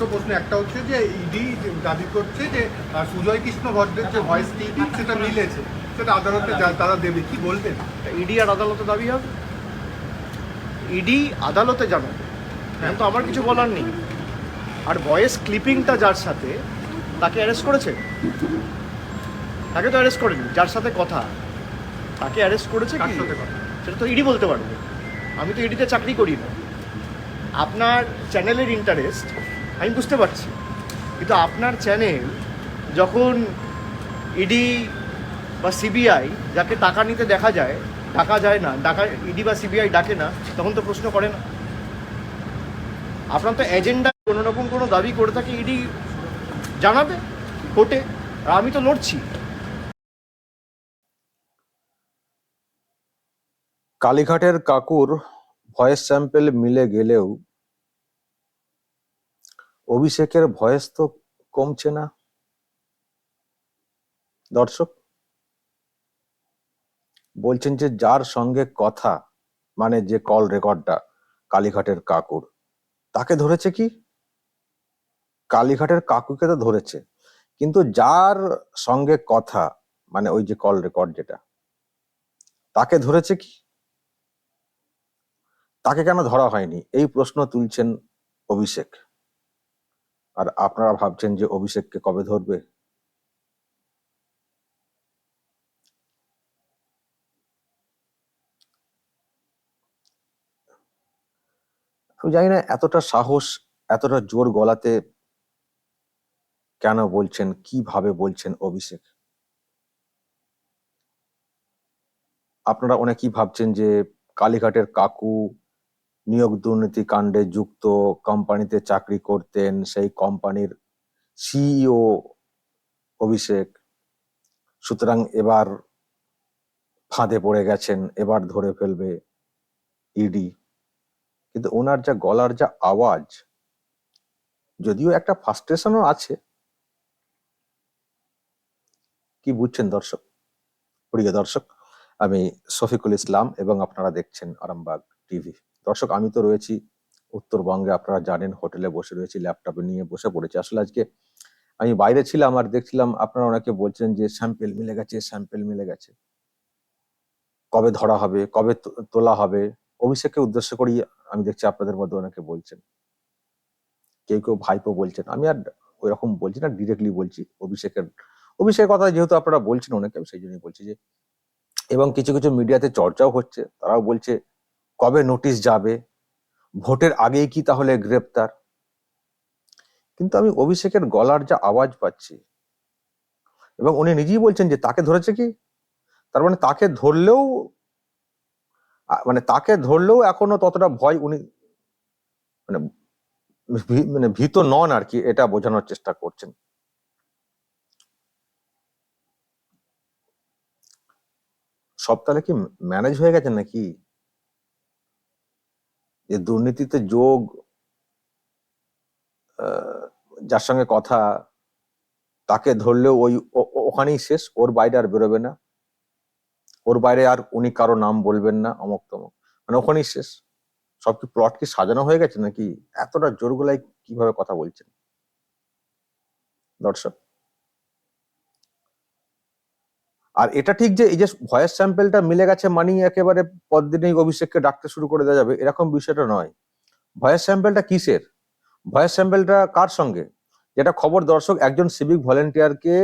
দুটো প্রশ্ন একটা হচ্ছে যে ইডি দাবি করছে যে সুজয় কৃষ্ণ ভদ্রের যে ভয়েস টিভি সেটা মিলেছে সেটা আদালতে তারা দেবে কি বলবেন? ইডি আর আদালতে দাবি হবে? ইডি আদালতে জানাবে এখন তো আমার কিছু বলার নেই। আর ভয়েস ক্লিপিংটা যার সাথে তাকে অ্যারেস্ট করেছে? তাকে তো অ্যারেস্ট করেনি যার সাথে কথা। তাকে অ্যারেস্ট করেছে কার কি? কথা? সেটা তো ইডি বলতে পারবে। আমি তো ইডিতে চাকরি করি না। আপনার চ্যানেলের ইন্টারেস্ট আমি বুঝতে পারছি। কিন্তু আপনার চ্যানেল যখন ইডি বা সিবিআই যাকে টাকা নিতে দেখা যায়, ডাকা যায় না, ডাকা ইডি বা সিবিআই ডাকে না, তখন তো প্রশ্ন করে না আপনার তো এজেন্ডা কোনো রকম কোনো দাবি করে থাকে ইডি জানাবে কোর্টে আর আমি তো লড়ছি। কালীঘাটের কাকুর ভয়েস স্যাম্পেল মিলে গেলেও অভিষেকের ভয়েস তো কমছে না। দর্শক, বলছেন যে যার সঙ্গে কথা মানে যে কল রেকর্ডটা কালীঘাটের কাকুর, তাকে ধরেছে কি? কালীঘাটের কাকুকে তো ধরেছে। কিন্তু যার সঙ্গে কথা মানে ওই যে কল রেকর্ড যেটা, তাকে ধরেছে কি? তাকে কেন ধরা হয়নি? এই প্রশ্ন তুলছেন অভিষেক। আর আপনারা ভাবছেন যে অভিষেককে কবে ধরবে? আমি জানি না এতটা সাহস, এতটা জোর গলাতে কেন বলছেন, কীভাবে বলছেন অভিষেক? আপনারা অনেকেই ভাবছেন যে কালীঘাটের কাকু নিয়োগ দুর্নীতি কাণ্ডে যুক্ত কোম্পানিতে চাকরি করতেন সেই কোম্পানির সিইও অভিষেক। সুতরাং এবার ফাঁদে পড়ে গেছেন, এবার ধরে ফেলবে ইডি কিন্তু ওনার যা গলার যা আওয়াজ, যদিও একটা ফাস্ট্রেশনও আছে। কি বুঝছেন দর্শক? প্রিয় দর্শক, আমি শফিকুল ইসলাম এবং আপনারা দেখছেন আরামবাগ টিভি। দর্শক, আমি তো রয়েছি উত্তরবঙ্গে। আপনারা জানেন, হোটেলে বসে রয়েছি, ল্যাপটপে নিয়ে বসে পড়েছি। আসলে আজকে আমি বাইরে ছিলাম আর দেখছিলাম, আপনারা অনেকে বলছেন যে স্যাম্পেল মিলে গেছে, স্যাম্পেল মিলে গেছে। কবে ধরা হবে, কবে তোলা হবে? অভিষেককে উদ্দেশ্য করেই আমি দেখছি আপনাদের মধ্যে অনেকে বলছেন। কেউ কেউ ভাইপো বলছেন। আমি আর ওই রকম বলছি না ডিরেক্টলি বলছি অভিষেকের অভিষেকের কথা যেহেতু আপনারা বলছেন অনেকে, আমি সেই জন্যই বলছি যে, এবং কিছু কিছু মিডিয়াতে চর্চাও হচ্ছে। তারাও বলছে কবে নোটিশ যাবে? ভোটের আগেই কি তাহলে গ্রেপ্তার? কিন্তু আমি অভিষেকের গলার যা আওয়াজ পাচ্ছি, এবং উনি নিজেই বলছেন যে তাকে ধরেছে কি? তার মানে তাকে ধরলেও মানে তাকে ধরলেও এখনও ততটা ভয় উনি মানে মানে ভীত নন আর কি, এটা বোঝানোর চেষ্টা করছেন। সব তাহলে কি ম্যানেজ হয়ে গেছে নাকি? যে দুর্নীতিতে যোগ যার সঙ্গে কথা, তাকে ধরলেও ওই ওখানেই শেষ, ওর বাইরে আর বেরোবে না। ওর বাইরে আর উনি কারও নাম বলবেন না, অমক তমক। মানে ওখানেই শেষ। সব কি প্লট কি সাজানো হয়ে গেছে নাকি? এতটা জোর গলায় কীভাবে কথা বলছেন? দর্শক আর এটা ঠিক যে এই যে ভয়েস স্যাম্পেলটা মিলে গেছে মানি একেবারে পরদিনেই অভিষেককে ডাকতে শুরু করে দেওয়া যাবে, এরকম বিষয়টা নয়। ভয়েস স্যাম্পেলটা কিসের? ভয়েস স্যাম্পেলটা কার সঙ্গে? যেটা খবর দর্শক, একজন সিভিক ভলেন্টিয়ারকে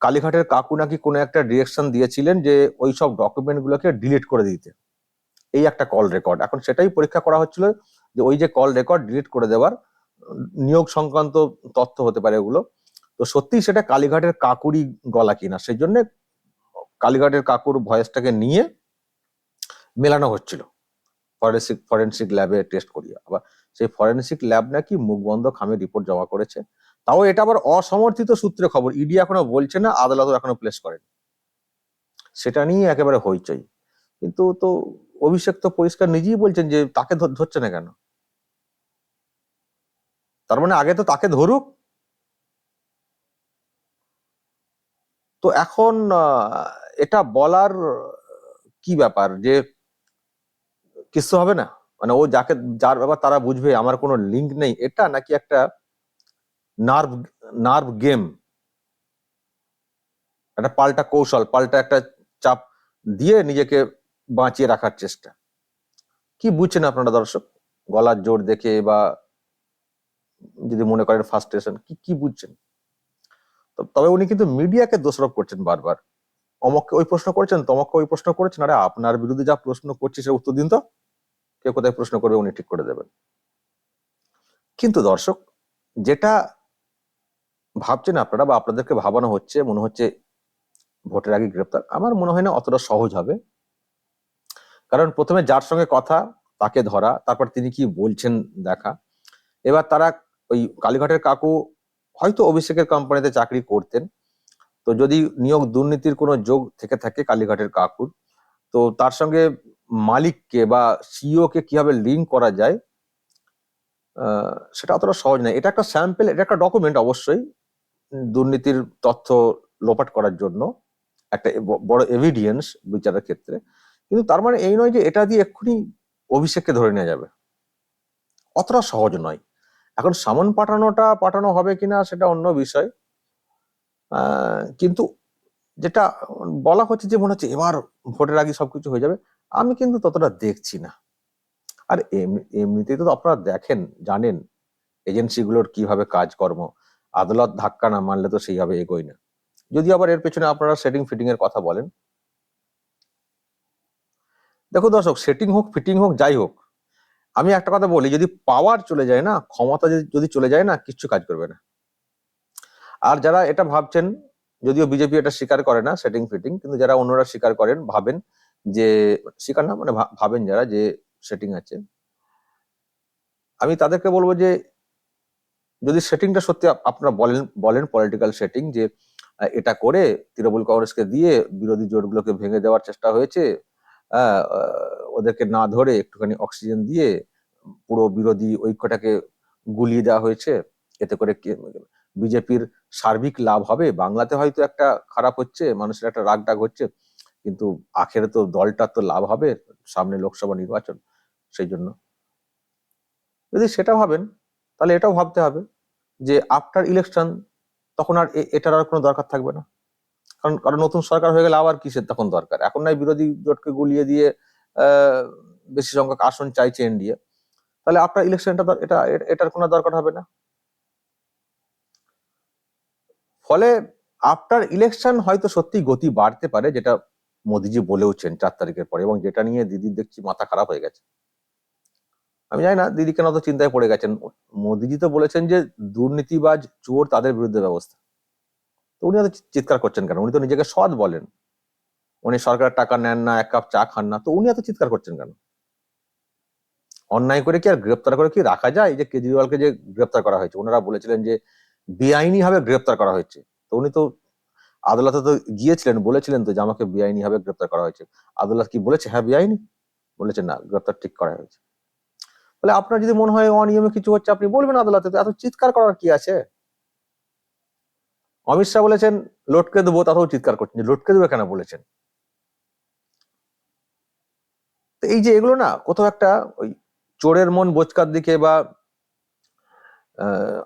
কালীঘাটের কাকু নাকি কোনো একটা ডিরেকশন দিয়েছিলেন যে ওই সব ডকুমেন্ট গুলোকে ডিলিট করে দিতে। এই একটা কল রেকর্ড। এখন সেটাই পরীক্ষা করা হচ্ছিল যে ওই যে কল রেকর্ড ডিলিট করে দেওয়ার নিয়োগ সংক্রান্ত তথ্য হতে পারে এগুলো। তো সত্যিই সেটা কালীঘাটের কাকুরি গলা কিনা, সেই জন্য কালীঘাটের কাকুর ভয়েসটাকে নিয়ে মেলানো হচ্ছিল। ফরেন্সিক ফরেন্সিক ল্যাবে টেস্ট করিয়ে। আবার সেই ফরেন্সিক ল্যাব নাকি মুখ বন্ধ, খামে রিপোর্ট জমা করেছে। তাও এটা আবার অসমর্থিত সূত্রে খবর। ইডি এখনও বলছে না, আদালতও এখনও প্লেস করেনি। সেটা নিয়ে একেবারে হইচই। কিন্তু তো অভিষেক তো পরিষ্কার নিজেই বলছেন যে তাকে ধরছে না কেন? তার মানে আগে তো তাকে ধরুক। তো এখন এটা বলার, কি ব্যাপার? যে কিছু হবে না? মানে ও যাকে, যার ব্যাপার তারা বুঝবে, আমার কোনো লিঙ্ক নেই। এটা নাকি একটা নার্ভ নার্ভ গেম একটা পাল্টা কৌশল, পাল্টা একটা চাপ দিয়ে নিজেকে বাঁচিয়ে রাখার চেষ্টা। কি বুঝছেন আপনারা দর্শক? গলার জোর দেখে বা যদি মনে করেন ফার্স্টেশন কি কি বুঝছেন? তবে উনি কিন্তু মিডিয়াকে দোষারোপ করছেন বারবার। অমককে ওই প্রশ্ন করেছেন, তমককে ওই প্রশ্ন করেছেন, আরে আপনার বিরুদ্ধে যা প্রশ্ন করছে সে উত্তর দিন তো। কে কোথায় প্রশ্ন করবে উনি ঠিক করে দেবেন। কিন্তু দর্শক, যেটা ভাবছেন আপনারা বা আপনাদেরকে ভাবানো হচ্ছে, মনে হচ্ছে ভোটের আগে গ্রেপ্তার, আমার মনে হয় না অতটা সহজ হবে। কারণ প্রথমে যার সঙ্গে কথা, তাকে ধরা, তারপর তিনি কি বলছেন দেখা। এবার তারা ওই কালীঘাটের কাকু হয়তো অভিষেকের কোম্পানিতে চাকরি করতেন তো যদি নিয়োগ দুর্নীতির কোনো যোগ থেকে থাকে কালীঘাটের কাকুর, তো তার সঙ্গে মালিককে বা সিইও কে কীভাবে লিঙ্ক করা যায় সেটা অতটা সহজ নয়। এটা একটা স্যাম্পল এটা একটা ডকুমেন্ট অবশ্যই, দুর্নীতির তথ্য লোপাট করার জন্য, একটা বড় এভিডিয়েন্স বিচারের ক্ষেত্রে। কিন্তু তার মানে এই নয় যে এটা দিয়ে এক্ষুনি অভিষেককে ধরে নেওয়া যাবে। অতটা সহজ নয়। এখন সামন পাঠানোটা পাঠানো হবে কিনা সেটা অন্য বিষয়। কিন্তু যেটা বলা হচ্ছে যে মনে হচ্ছে এবার ভোটের আগে সবকিছু হয়ে যাবে, আমি কিন্তু ততটা দেখছি না। আর এমনি- এমনিতেই তো আপনারা দেখেন, জানেন, এজেন্সিগুলোর কীভাবে কাজকর্ম, আদালত ধাক্কা না মানলে তো সেইভাবে এগোয় না। যদি আবার এর পেছনে আপনারা সেটিং ফিটিং এর কথা বলেন। দেখো দর্শক সেটিং হোক ফিটিং হোক, যাই হোক, আমি একটা কথা বলি, যদি পাওয়ার চলে যায় না, ক্ষমতা যদি চলে যায় না, কিচ্ছু কাজ করবে না। আর যারা এটা ভাবছেন, যদিও বিজেপি এটা স্বীকার করে না সেটিং ফিটিং কিন্তু যারা অন্যরা স্বীকার করেন, ভাবেন যে, স্বীকার না মানে ভাবেন যারা যে সেটিং আছে, আমি তাদেরকে বলব যে, যদি সেটিংটা সত্যি আপনারা বলেন বলেন পলিটিক্যাল সেটিং যে এটা করে তৃণমূল কংগ্রেসকে দিয়ে বিরোধী জোটগুলোকে ভেঙে দেওয়ার চেষ্টা হয়েছে ওদেরকে না ধরে একটুখানি অক্সিজেন দিয়ে পুরো বিরোধী ঐক্যটাকে গুলিয়ে দেওয়া হয়েছে, এতে করে বিজেপির সার্বিক লাভ হবে। বাংলাতে হয়তো একটা খারাপ হচ্ছে, মানুষের একটা রাগ ডাক হচ্ছে, কিন্তু আখেরে তো দলটার তো লাভ হবে সামনে লোকসভা নির্বাচন, সেই জন্য। যদি সেটা ভাবেন, তাহলে এটাও ভাবতে হবে যে আফটার ইলেকশন তখন আর এটার আর কোনো দরকার থাকবে না। কারণ কারণ নতুন সরকার হয়ে গেলে আবার কিসের তখন দরকার? এখন নাই বিরোধী জোটকে গুলিয়ে দিয়ে বেশি সংখ্যক আসন চাইছে এনডিএ তাহলে আফটার ইলেকশনটা এটা এটার কোনো দরকার হবে না। ফলে আফটার ইলেকশন হয়তো সত্যি গতি বাড়তে পারে, যেটা মোদিজি বলেওছেন চার তারিখের পরে এবং যেটা নিয়ে দিদির দেখছি মাথা খারাপ হয়ে গেছে। আমি জানি না, দিদি কেন তো চিন্তায় পড়ে গেছেন? মোদিজি তো বলেছেন যে দুর্নীতিবাজ চোর তাদের বিরুদ্ধে ব্যবস্থা। তো উনি এত চিৎকার করছেন কেন? উনি তো নিজেকে সৎ বলেন। উনি সরকারের টাকা নেন না, এক কাপ চা খান না, তো উনি এত চিৎকার করছেন কেন? অন্যায় করে কি আর গ্রেপ্তার করে কি রাখা যায়? যে কেজরিওয়ালকে যে গ্রেপ্তার করা হয়েছে, ওনারা বলেছিলেন যে বেআইনি ভাবে গ্রেপ্তার করা হয়েছে। তো উনি তো আদালতে তো গিয়েছিলেন, বলেছিলেন তো যে আমাকে বেআইনি ভাবে গ্রেপ্তার করা হয়েছে। আদালত কি বলেছে? হ্যাঁ বেআইনি। বলেছে না, গ্রেপ্তার ঠিক করা হয়েছে। বলে আপনার যদি মনে হয় অনিয়মে কিছু হচ্ছে, আপনি বলবেন আদালতে এত চিৎকার করার কি আছে? অমিত শাহ বলেছেন, লটকে দেবো তাতেও চিৎকার করছেন। লটকে দেবো কেন বলেছেন? এই যে এগুলো না, কোথাও একটা ওই চোরের মন বোচকার দিকে বা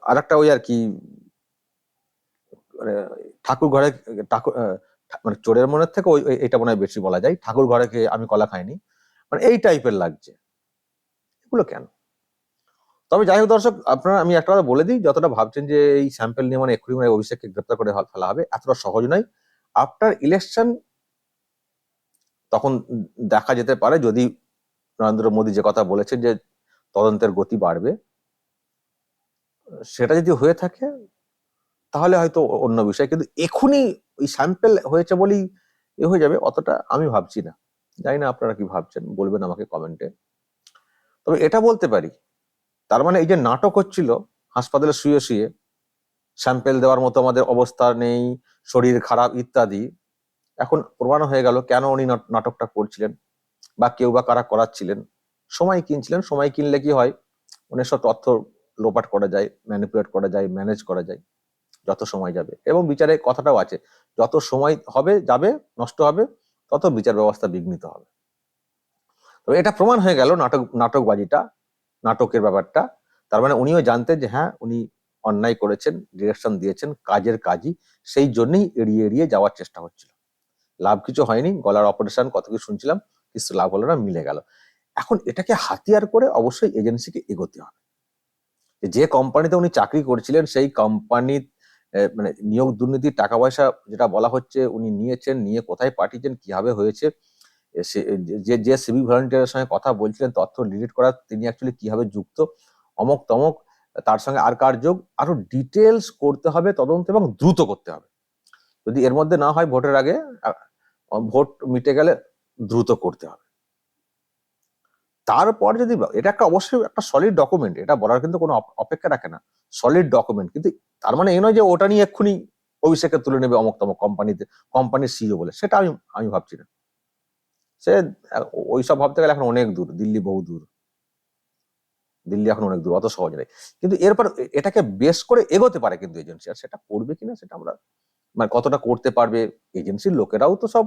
আর একটা ওই আর কি মানে ঠাকুর ঘরে, ঠাকুর মানে চোরের মনের থেকে ওই এটা মনে হয় বেশি বলা যায়। ঠাকুর ঘরে খেয়ে আমি কলা খাইনি। মানে এই টাইপের লাগছে। এগুলো কেন? তবে যাই হোক দর্শক, আপনারা, আমি একটা কথা বলে দিই, যতটা ভাবছেন যে এই স্যাম্পল নিয়ে মানে এক্ষুনি মানে অভিষেককে গ্রেপ্তার করে ফেলা হবে, এতটা সহজ নয়। আফটার ইলেকশন তখন দেখা যেতে পারে, যদি নরেন্দ্র মোদী যে কথা বলেছেন যে তদন্তের গতি বাড়বে। সেটা যদি হয়ে থাকে, তাহলে হয়তো অন্য বিষয়। কিন্তু এখনই ওই স্যাম্পেল হয়েছে বলেই এ হয়ে যাবে, অতটা আমি ভাবছি না। জানি না আপনারা কি ভাবছেন, বলবেন আমাকে কমেন্টে। তবে এটা বলতে পারি, তার মানে এই যে নাটক হচ্ছিল, হাসপাতালে শুয়ে শুয়ে স্যাম্পেল দেওয়ার মতো আমাদের অবস্থা নেই, শরীর খারাপ ইত্যাদি, এখন প্রমাণ হয়ে গেল কেন উনি নাট- নাটকটা করছিলেন, বা কেউ বা কারা করাচ্ছিলেন। সময় কিনছিলেন, সময় কিনলে কি হয়, অনেক সব তথ্য লোপাট করা যায় ম্যানিপুলেট করা যায় ম্যানেজ করা যায়, যত সময় যাবে। এবং বিচারে কথাটাও আছে, যত সময় হবে, যাবে, নষ্ট হবে, তত বিচার ব্যবস্থা বিঘ্নিত হবে। তবে এটা প্রমাণ হয়ে গেল নাটক, নাটকবাজিটা, নাটকের ব্যাপারটা। তার মানে উনিও জানতেন যে হ্যাঁ উনি অন্যায় করেছেন ডিরেকশন দিয়েছেন, কাজের কাজই, সেই জন্যই এড়িয়ে এড়িয়ে যাওয়ার চেষ্টা হচ্ছিল। লাভ কিছু হয়নি, গলার অপারেশন কত কিছু শুনছিলাম, কিছু লাভ হলো না, মিলে গেল। এখন এটাকে হাতিয়ার করে অবশ্যই এজেন্সিকে এগোতে হবে। যে কোম্পানিতে উনি চাকরি করছিলেন, সেই কোম্পানি মানে নিয়োগ দুর্নীতির টাকা পয়সা যেটা বলা হচ্ছে, উনি নিয়েছেন, নিয়ে কোথায় পাঠিয়েছেন, কীভাবে হয়েছে যে যে সিভিক ভলান্টিয়ারের সঙ্গে কথা বলছিলেন, তথ্য ডিলিট করা, তিনি অ্যাকচুয়ালি কীভাবে যুক্ত, অমক তমক, তার সঙ্গে আর কার যোগ, আরও ডিটেলস করতে হবে, তদন্ত এবং দ্রুত করতে হবে। যদি এর মধ্যে না হয়, ভোটের আগে ভোট মিটে গেলে দ্রুত করতে হবে। তারপর যদি এটা একটা অবশ্যই একটা সলিড ডকুমেন্ট এটা বলার কিন্তু কোনো অপেক্ষা রাখে না। সলিড ডকুমেন্ট কিন্তু তার মানে এই নয় যে ওটা নিয়ে এক্ষুনি অভিষেকে তুলে নেবে অমক তমক কোম্পানিতে কোম্পানির সিও বলে, সেটা আমি আমি ভাবছি না। সে, ওইসব ভাবতে গেলে এখন অনেক দূর, দিল্লি বহু দূর। দিল্লি এখন অনেক দূর, অত সহজ নেই। কিন্তু এরপর এটাকে বেশ করে এগোতে পারে কিন্তু এজেন্সি আর সেটা করবে কিনা সেটা আমরা মানে কতটা করতে পারবে এজেন্সির লোকেরাও তো সব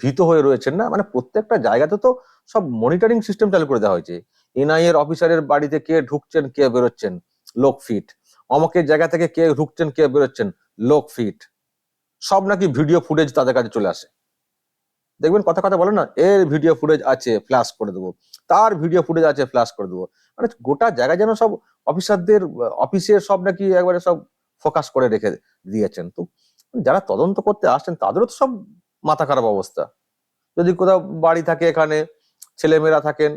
ভীত হয়ে রয়েছেন না? মানে প্রত্যেকটা জায়গাতে তো সব মনিটরিং সিস্টেম চালু করে দেওয়া হয়েছে। এনআই এর অফিসারের বাড়িতে কে ঢুকছেন, কে বেরোচ্ছেন? লোক ফিট। অমকের জায়গা থেকে কে ঢুকছেন, কে বেরোচ্ছেন? লোক ফিট। সব নাকি ভিডিও ফুটেজ তাদের কাছে চলে আসে। দেখবেন কথা কথা বলে না, এর ভিডিও ফুটেজ আছে ফ্ল্যাশ করে দেবো। তার ভিডিও ফুটেজ আছে ফ্ল্যাশ করে দেবো। মানে গোটা জায়গায় যেন সব অফিসারদের, অফিসের সব নাকি একবারে সব ফোকাস করে রেখে দিয়েছেন। তো যারা তদন্ত করতে আসছেন, তাদেরও তো সব মাথা খারাপ অবস্থা। যদি কোথাও বাড়ি থাকে এখানে, ছেলেমেয়েরা থাকেন,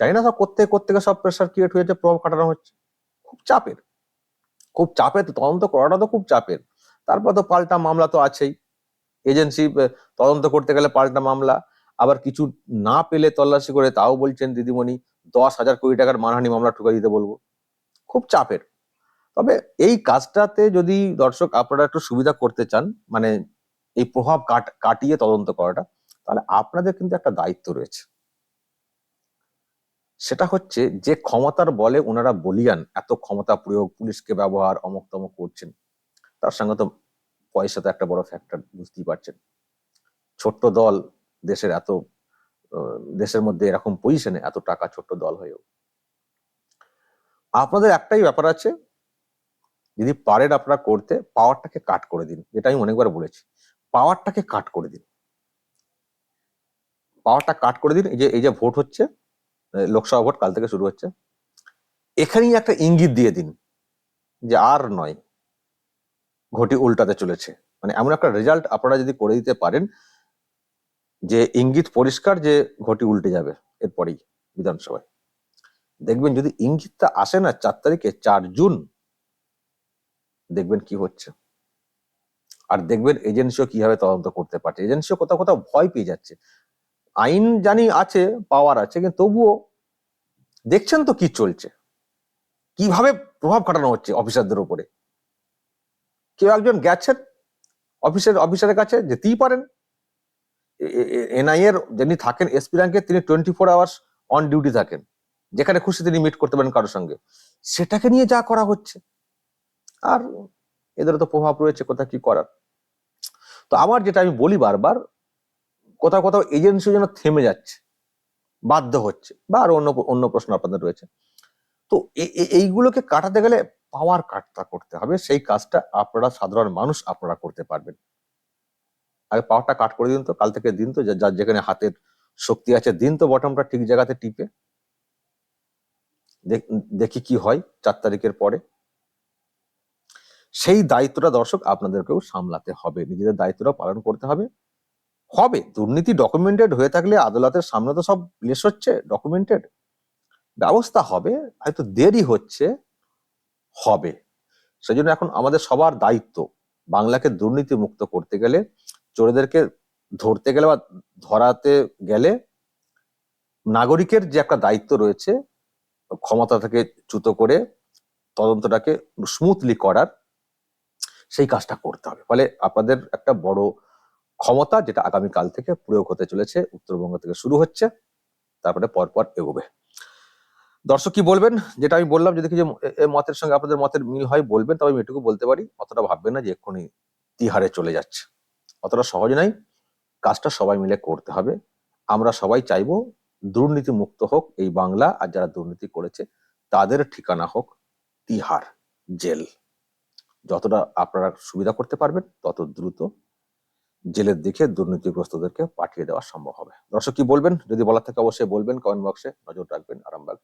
জানি না সব করতে করতে সব প্রেশার ক্রিয়েট হয়েছে, প্রভাব খাটানো হচ্ছে। খুব চাপের। খুব চাপের তো, তদন্ত করাটা তো খুব চাপের। তারপর তো পাল্টা মামলা তো আছেই। এজেন্সি তদন্ত করতে গেলে পাল্টা মামলা। আবার কিছু না পেলে তল্লাশি করে তাও বলছেন দিদিমণি, দশ হাজার কোটি টাকার মানহানি মামলা ঠুকে দিতে বলব। খুব চাপের। তবে এই কাজটাতে যদি দর্শক আপনারা একটু সুবিধা করতে চান মানে এই প্রভাব কাটিয়ে তদন্ত করাটা, তাহলে আপনাদের কিন্তু একটা দায়িত্ব রয়েছে। সেটা হচ্ছে যে ক্ষমতার বলে ওনারা বলিয়ান, এত ক্ষমতা প্রয়োগ, পুলিশকে ব্যবহার অমক তমক করছেন, তার সঙ্গে তো পয়সা তো একটা বড় ফ্যাক্টর বুঝতেই পারছেন। ছোট্ট দল দেশের এত দেশের মধ্যে এরকম পজিশনে এত টাকা ছোট্ট দল হয়েও। আপনাদের একটাই ব্যাপার আছে, যদি পারেন আপনারা করতে পাওয়ারটাকে কাট করে দিন, যেটা আমি অনেকবার বলেছি। পাওয়ারটাকে কাট করে দিন। পাওয়ারটা কাট করে দিন, এই যে এই যে ভোট হচ্ছে লোকসভা ভোট কাল থেকে শুরু হচ্ছে, এখানেই একটা ইঙ্গিত দিয়ে দিন যে আর নয়, ঘটি উল্টাতে চলেছে। মানে এমন একটা রেজাল্ট আপনারা যদি করে দিতে পারেন, যে ইঙ্গিত পরিষ্কার যে ঘটি উল্টে যাবে এরপরেই বিধানসভায়। দেখবেন যদি ইঙ্গিতটা আসে না চার তারিখে, চার জুন, দেখবেন কি হচ্ছে। আর দেখবেন এজেন্সিও কীভাবে তদন্ত করতে পারছে। এজেন্সিও কোথাও কোথাও ভয় পেয়ে যাচ্ছে। আইন জানি আছে পাওয়ার আছে, কিন্তু তবুও দেখছেন তো কি চলছে? কীভাবে প্রভাব খাটানো হচ্ছে অফিসারদের উপরে? কেউ একজন গেছেন অফিসের অফিসারের কাছে যেতেই পারেন। এনআই এর যিনি থাকেন এসপি র্যাঙ্কে তিনি twenty four hours on duty থাকেন। যেখানে খুশি তিনি মিট করতে পারেন কারোর সঙ্গে। সেটাকে নিয়ে যা করা হচ্ছে। আর এদের তো প্রভাব রয়েছে কোথাও কি করার? তো আমার যেটা আমি বলি বারবার, কোথাও কোথাও এজেন্সি যেন থেমে যাচ্ছে, বাধ্য হচ্ছে, বা আর অন্য অন্য প্রশ্ন আপনাদের রয়েছে। তো এইগুলোকে কাটাতে গেলে পাওয়ার কাটটা করতে হবে, সেই কাজটা আপনারা সাধারণ মানুষ আপনারা করতে পারবেন। আগে পাওয়ারটা কাট করে দিন তো, কাল থেকে দিন তো যার যেখানে হাতের শক্তি আছে দিন তো বটমটা ঠিক জায়গাতে টিপে। দেখি কি হয়, চার তারিখের পরে। সেই দায়িত্বটা দর্শক আপনাদেরকেও সামলাতে হবে। নিজেদের দায়িত্বটা পালন করতে হবে। হবে। দুর্নীতি ডকুমেন্টেড হয়ে থাকলে আদালতের সামনে তো সব প্লেস হচ্ছে ডকুমেন্টেড ব্যবস্থা হবে, হয়তো দেরি হচ্ছে, হবে। সেজন্য এখন আমাদের সবার দায়িত্ব বাংলাকে দুর্নীতি মুক্ত করতে গেলে, চোরেদেরকে ধরতে গেলে বা ধরাতে গেলে নাগরিকের যে একটা দায়িত্ব রয়েছে, ক্ষমতা থেকে চ্যুত করে তদন্তটাকে স্মুথলি করার সেই কাজটা করতে হবে। ফলে আপনাদের একটা বড় ক্ষমতা যেটা আগামী কাল থেকে প্রয়োগ হতে চলেছে, উত্তরবঙ্গ থেকে শুরু হচ্ছে, তারপরে পরপর এগোবে। দর্শক কি বলবেন? যেটা আমি বললাম যদি কিছু মতের সঙ্গে আপনাদের মতের মিল হয়, বলবেন, তবে আমি এটুকু বলতে পারি, অতটা ভাববেন না যে এক্ষুনি তিহারে চলে যাচ্ছে। অতটা সহজ নাই কাজটা সবাই মিলে করতে হবে। আমরা সবাই চাইব দুর্নীতি মুক্ত হোক এই বাংলা, আর যারা দুর্নীতি করেছে তাদের ঠিকানা হোক তিহার জেল। যতটা আপনারা সুবিধা করতে পারবেন, তত দ্রুত জেলের দিকে দুর্নীতিগ্রস্তদেরকে পাঠিয়ে দেওয়া সম্ভব হবে। দর্শক কি বলবেন? যদি বলার থাকে অবশ্যই বলবেন কমেন্ট বক্সে নজর রাখবেন। আরামবাগ